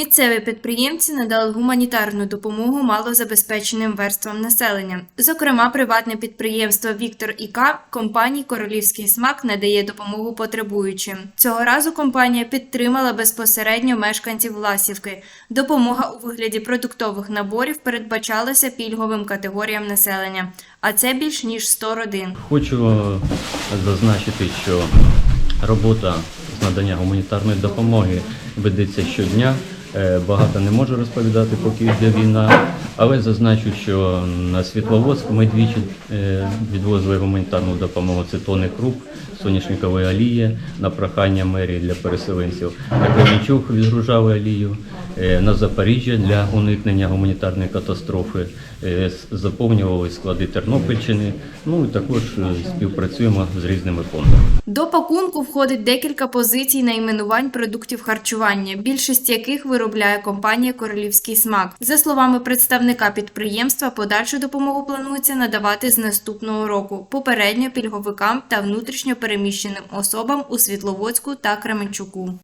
Місцеві підприємці надали гуманітарну допомогу малозабезпеченим верствам населення. Зокрема, приватне підприємство Віктор Іка компанії Королівський смак надає допомогу потребуючим. Цього разу компанія підтримала безпосередньо мешканців Власівки. Допомога у вигляді продуктових наборів передбачалася пільговим категоріям населення, а це більш ніж 100 родин. Хочу е, зазначити, що робота з надання гуманітарної допомоги ведеться щодня. Е, Багато не можу розповідати, поки йде війна, але зазначу, що на Світловодськ ми двічі е, відвозили гуманітарну допомогу. Це тони круп, соняшникової олії на прохання мерії для переселенців. Кременчук відгружали олію, е, на Запоріжжя для уникнення гуманітарної катастрофи. Е, Заповнювали склади Тернопільщини. Ну і також е, співпрацюємо з різними фондами. До пакунку входить декілька позицій найменувань продуктів харчування, більшість яких виробляє компанія Королівський смак. За словами представника підприємства, подальшу допомогу планується надавати з наступного року попередньо пільговикам та внутрішньо переміщеним особам у Світловодську та Кременчуку.